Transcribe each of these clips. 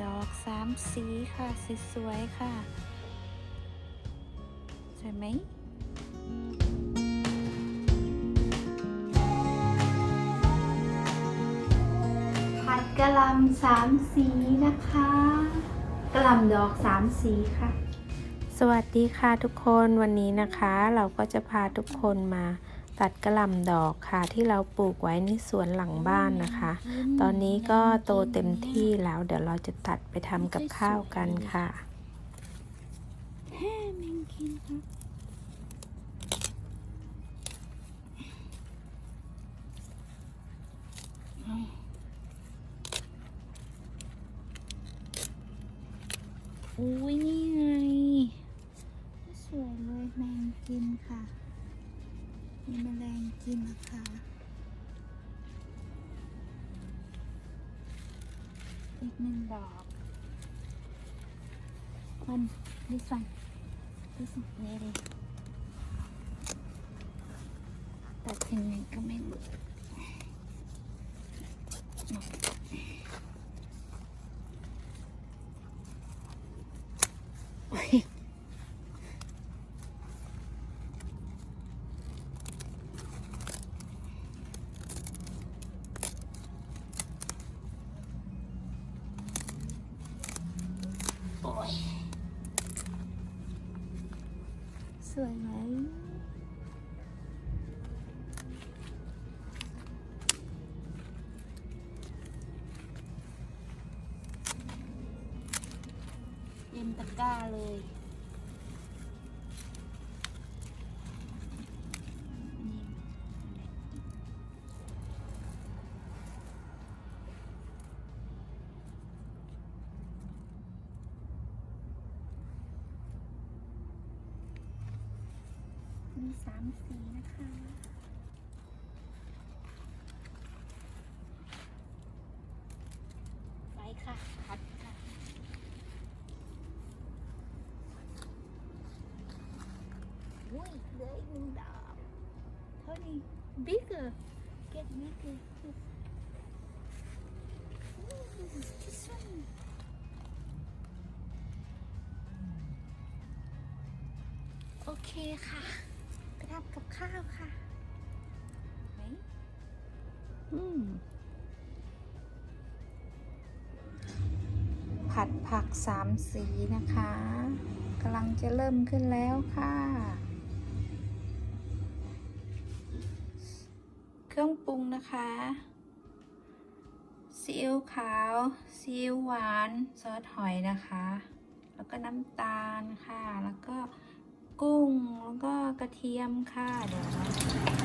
ำดอกสามสีค่ะสวยๆค่ะสวยไหมผัดกะหล่ำสามสีนะคะกะหล่ำดอกสามสีค่ะ สวัสดีค่ะทุกคนวันนี้นะคะ เราก็จะพาทุกคนมา ตัดกระหล่ำดอกค่ะ ที่เราปลูกไว้ในสวนหลังบ้านนะคะ ตอนนี้ก็โตเต็มที่แล้ว เดี๋ยวเราจะตัดไปทำกับข้าวกันค่ะแฮ่แมงกินครับอุ้ยนี่ไง สวยเลยแมงกินค่ะ มีแมลงกินนะคะอีกหนึ่งดอกมัน this one this one นี่เลยตัดยังไงก็ไม่หลุดโอ้ยโอ้ ยสวยไหมเต็มตะกร้าเลย มีสามสีนะคะ ไปค่ะพัดค่ะอุ้ยเหลืออีกหนึ่งดอกเท่านี้ bigger get bigger Ooh, this one โอเคค่ะไป ทำกับข้าวค่ะไหนอืมผัดผักสามสีนะคะกำลังจะเริ่มขึ้นแล้วค่ะ เครื่องปรุงนะคะซีอิ๊วขาวซีอิ๊วหวานซอสหอยนะคะ แล้วก็น้ำตาลค่ะ แล้วก็ กุ้งแล้วก็กระเทียมค่ะเดี๋ยวนะ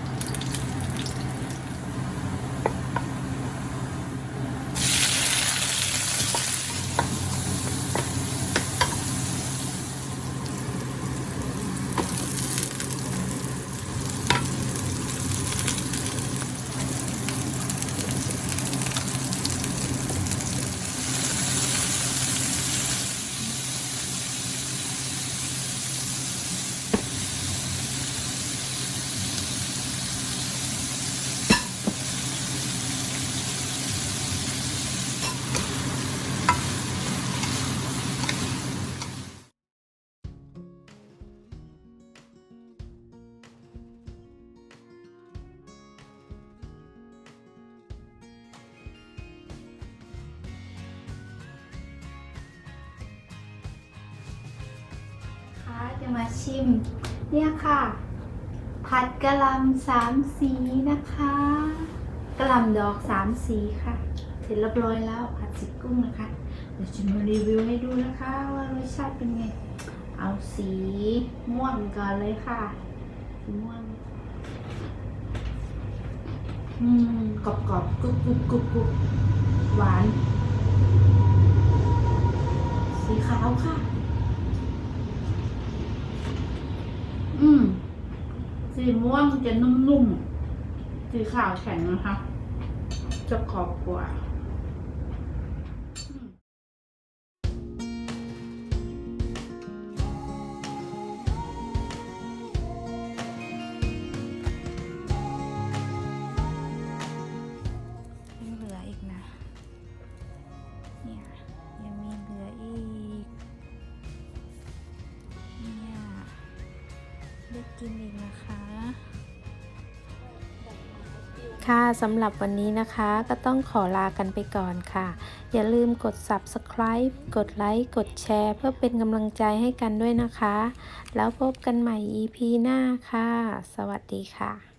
จะมาชิม เนี่ยค่ะ ผัดกะหล่ำสามสีนะคะกะหล่ำดอกสามสีค่ะ เสร็จเรียบร้อยแล้วผัดสีกุ้งนะคะ เดี๋ยวจะมารีวิวให้ดูนะคะว่ารสชาติเป็นไง เอาสีม่วงก่อนเลยค่ะสีม่วงอืมกรอบกรอบกรุบกรุบกรุบกรุบหวาน สีขาวค่ะ อืม สีม่วงจะนุ่มๆ สีขาวแข็งนะคะ จะกรอบกว่า ได้กินอีกนะคะ ค่ะสำหรับวันนี้นะคะก็ต้องขอลากันไปก่อนค่ะ อย่าลืมกด subscribe กดไลค์กดแชร์ เพื่อเป็นกำลังใจให้กันด้วยนะคะ แล้วพบกันใหม่ EP หน้าค่ะ สวัสดีค่ะ